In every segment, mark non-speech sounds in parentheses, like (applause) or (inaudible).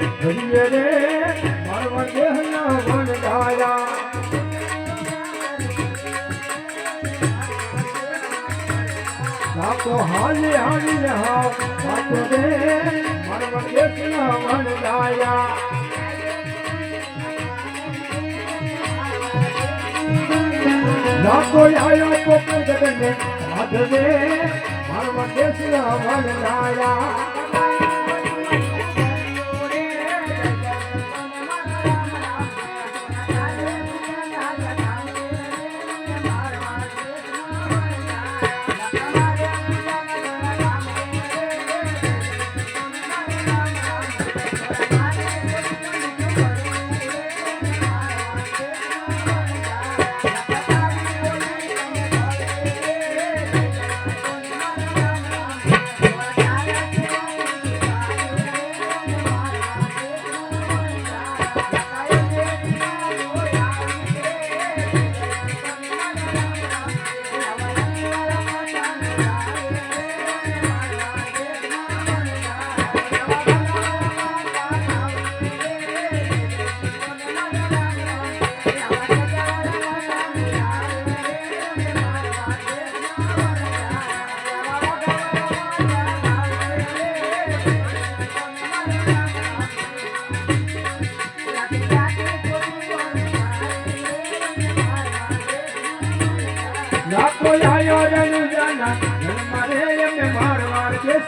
હરિયે રે મારો દેહ ના મન ગાયા રાખો હાલે હાલી હાવ રાખો દે Yeah. (laughs)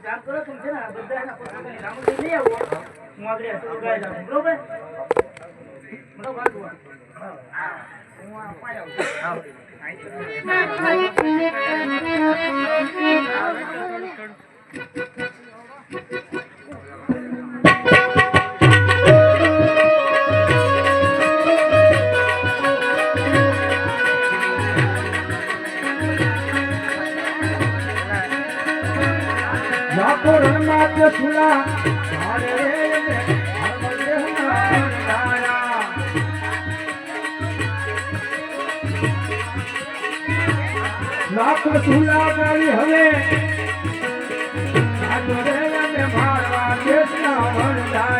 કામ કરો તમે છે ને બધા એના પોતાની રામજી લઈ આવો હું આગળ બરોબર. મને વાત લાખો ચૂલા કરી હવે. મારવા દેશના વણદાય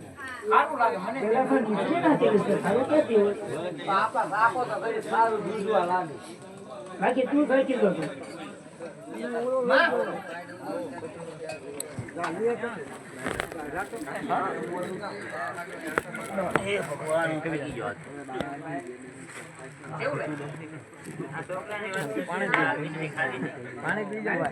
સારું લાગે મને પેલા પણ નીચે ના તેલ છે હવે કે તેલ બાપા બાપો તો ઘરે સારું દૂધવા લાગે બાકી તું કઈ કીધો તો પાણી પી જાય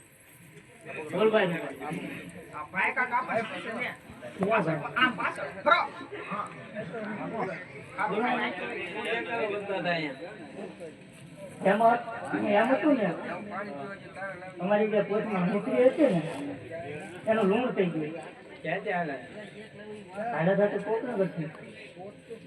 અમારી જે પોતમાં નોકરી હતી ને? એનું લૂણ થઈ ગયું ક્યાં ત્યાં હાડા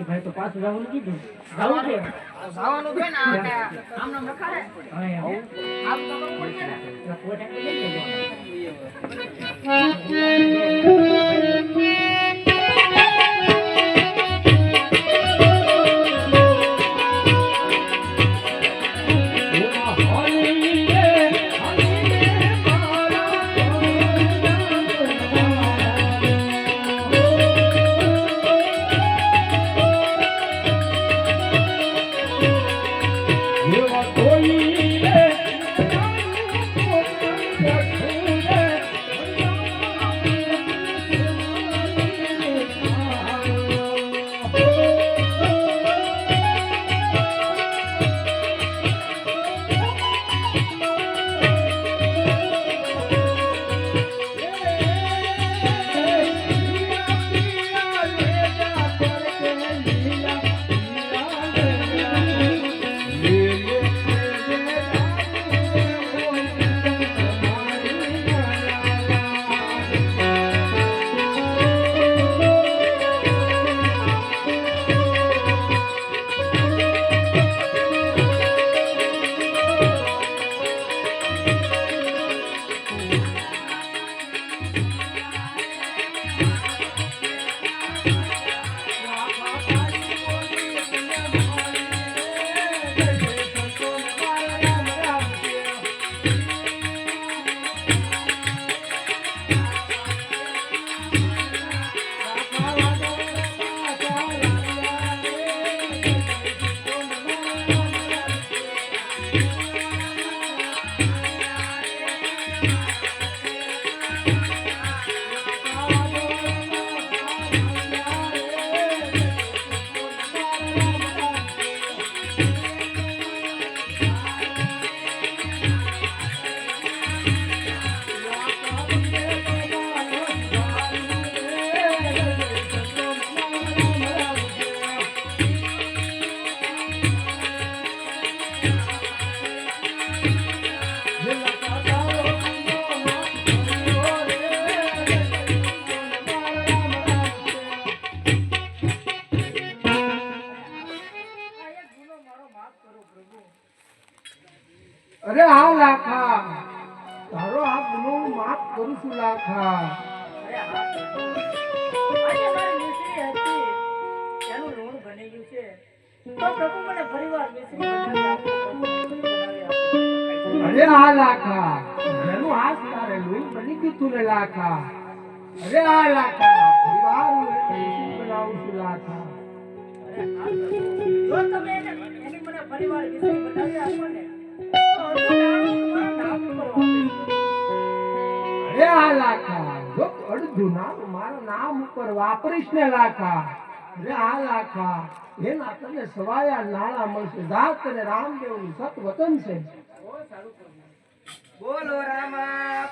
ભાઈ તો પાછું જવાનું કીધું જવું છે જવાનું છે ને આમ નામ રખાય આમ તો પ્રભુ મને અરે હા લાખા એનું હાથ તારે લોહી બની ગયું તું લાખા. અરે લાખા પરિવાર બનાવું છું લાખા. જો તમે એને મને બનાવી આપો ને. અરે લાખા જો અડધું નામ મારા નામ ઉપર વાપરીશ ને લાખા. અરે હા લાખા એના તને સવાયા નાણા મળશે. જાત અને રામદેવનું સત વતન છે. બોલો રામા